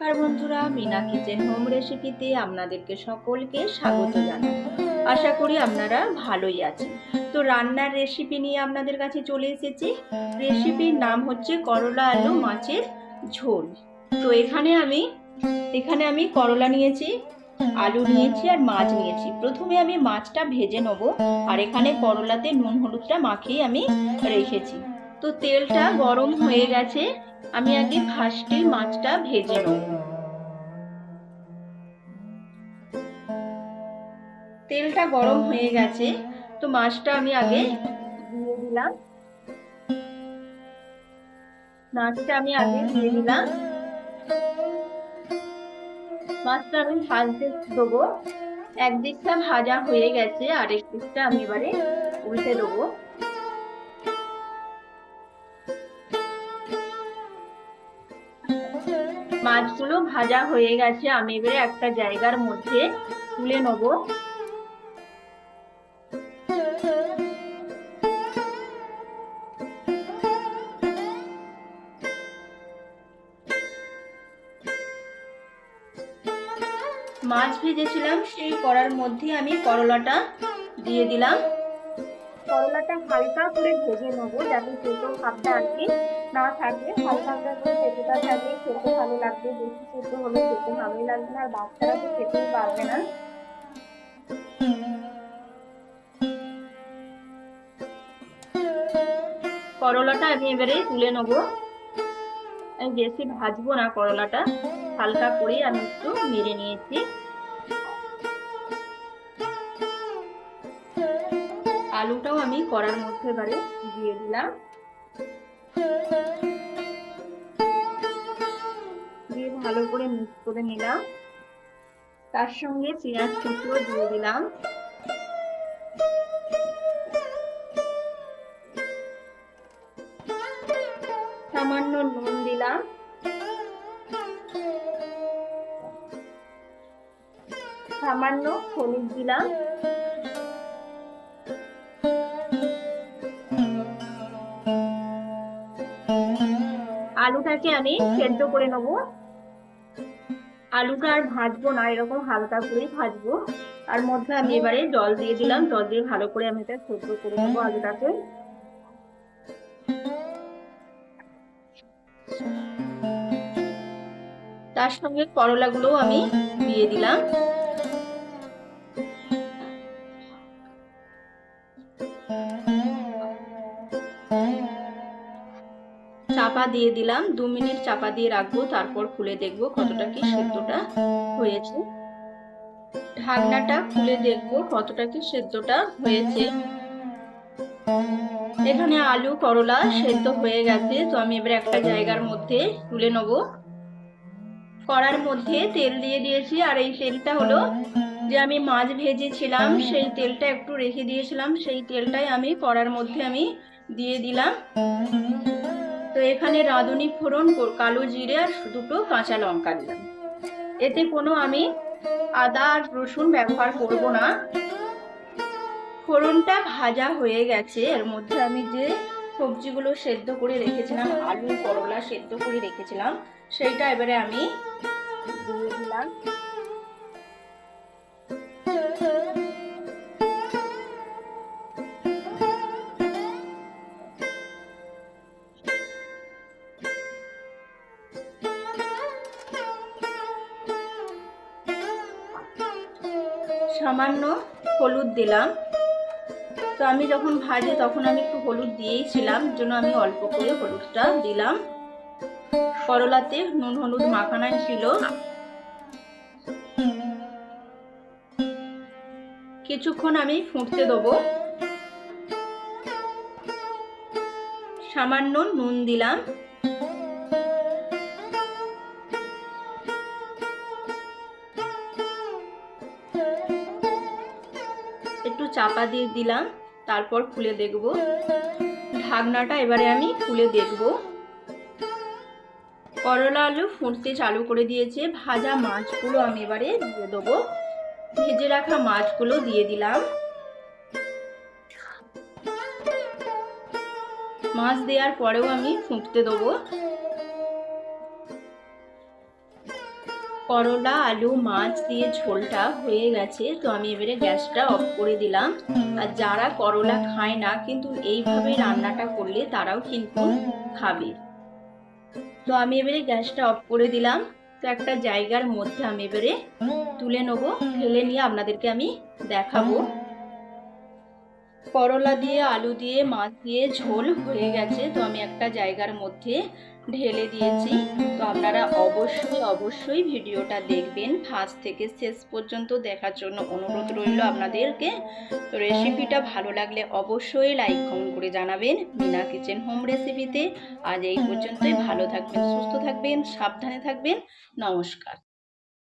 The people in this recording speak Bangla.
নমস্কার বন্ধুরা, মিনা কিচেন হোম রেসিপিতে আপনাদেরকে সকলকে স্বাগত জানাই। আশা করি আপনারা ভালোই আছেন। তো রান্নার রেসিপি নিয়ে আপনাদের কাছে চলে এসেছি। রেসিপির নাম হচ্ছে করলা আলু মাছের ঝোল। তো এখানে আমি এখানে আমি করলা নিয়েছি, আলু নিয়েছি আর মাছ নিয়েছি। প্রথমে আমি মাছটা ভেজে নেব আর এখানে করলাতে নুন হলুদটা মাখিয়ে আমি রেখেছি। তো তেলটা গরম হয়ে গেছে, আমি আগে ফার্স্টে মাছটা ভেজে নেব। তেলটা গরম হয়ে গেছে, তো মাছটা আমি আগে দিয়ে দিলাম। মাছটা আমি আগে দিয়ে দিলাম। মাছটা আমি ভাজতে দেবো। একদিকটা ভাজা হয়ে গেছে আরেক দিকটা আমি এবারে উল্টে দেবো। মাছগুলো ভাজা হয়ে গেছে, আমি এবারে একটা জায়গার মধ্যে তুলে নেব। মাছ ভেজেছিলাম, সেই কড়ার মধ্যে আমি করলাটা দিয়ে দিলাম। করলাটা হালকা করে ভেজে নেব, যাতে তেতো ভাবটা আর কি না থাকে হালকা হালকা করে তেতোটা থাকলে খেতে ভালো লাগবে, বেশি সেদ্ধ হলে খেতে ভালোই লাগবে, আর বাচ্চারা তো খেতেই পারবে না। করলাটা আমি এবারে তুলে নেব। আমি বেশি ভাজবো না করলাটা, হালকা করে আমি একটু মেরে নিয়েছি। আলুটাও আমি করার মধ্যে এবারে দিয়ে দিলাম। ভালো করে মিক্স করে নিলাম। তার সঙ্গে পেঁয়াজ কুচিও দিয়ে দিলাম। সামান্য নুন দিলাম। সামান্য হলুদ দিলাম। আলুটাকে আমি সেদ্ধ করে নেব। আলুটা আর ভাজবো না এরকম হালকা করেই ভাজবো। আর মধ্যে আমি এবারে জল দিয়ে দিলাম জল দিয়ে ভালো করে আমি এটা সেদ্ধ করে নেব আলুটাকে। তার সঙ্গে করলাগুলোও আমি দিয়ে দিলাম। চাপা দিয়ে দিলাম, দু মিনিট চাপা দিয়ে রাখব, তারপর খুলে দেখব কতটা কি সেদ্ধটা হয়েছে। ঢাকনাটা খুলে দেখব কতটা কি সেদ্ধটা হয়েছে। এখানে আলু, করলা সেদ্ধ হয়ে গেছে, তো আমি এবার একটা জায়গার মধ্যে তুলে নেব। কড়ার মধ্যে তেল দিয়ে দিয়েছি, আর এই তেলটা হলো যে আমি মাছ ভেজেছিলাম, সেই তেলটা একটু রেখে দিয়েছিলাম, সেই তেলটাই আমি কড়ার মধ্যে আমি দিয়ে দিলাম। এখানে রাঁধুনি ফোড়ন কালো জিরে আর দুটো কাঁচা লঙ্কা দিলাম। এতে কোনো আমি আদা আর রসুন ব্যবহার করব না। ফোড়নটা ভাজা হয়ে গেছে। এর মধ্যে আমি যে সবজিগুলো সেদ্ধ করে রেখেছিলাম, আলু, করলা সেদ্ধ করে রেখেছিলাম, সেইটা এবারে আমি দিয়ে দিলাম। সামান্য হলুদ দিলাম। তো আমি যখন ভাজি তখন আমি একটু হলুদ দিয়েইছিলাম জন্য আমি অল্প করে হলুদটা দিলাম। করলাতে নুন হলুদ মাখানাই ছিল। কিছুক্ষণ আমি ফুটতে দেবো। সামান্য নুন দিলাম। চাপা দিয়ে দিলাম, তারপর খুলে দেখব। ঢাকনাটা এবারে আমি খুলে দেখব। করলা আলু ফুটতে চালু করে দিয়েছে, ভাজা মাছগুলো আমি এবারে দিয়ে দেবো। ভেজে রাখা মাছগুলো দিয়ে দিলাম। মাছ দেওয়ার পরেও আমি ফুটতে দেবো। করলা, আলু, মাছ দিয়ে ঝোলটা হয়ে গেছে, তো আমি এবারে গ্যাসটা অফ করে দিলাম। আর যারা করলা খায় না, কিন্তু এইভাবে রান্নাটা করলে তারাও কিন্তু খাবে। তো আমি এবারে গ্যাসটা অফ করে দিলাম। তো একটা জায়গার মধ্যে আমি এবারে তুলে নেব ফেলে নিয়ে আপনাদেরকে আমি দেখাবো। করলা দিয়ে, আলু দিয়ে, মাছ দিয়ে ঝোল হয়ে গেছে। তো আমি একটা জায়গার মধ্যে ঢেলে দিয়েছি। তো আপনারা অবশ্যই অবশ্যই ভিডিওটা দেখবেন। ফার্স্ট থেকে শেষ পর্যন্ত দেখার জন্য অনুরোধ রইল আপনাদেরকে। তো রেসিপিটা ভালো লাগলে অবশ্যই লাইক কমেন্ট করে জানাবেন মিনা কিচেন হোম রেসিপিতে আজ এই পর্যন্তই। ভালো থাকবেন, সুস্থ থাকবেন, সাবধানে থাকবেন। নমস্কার।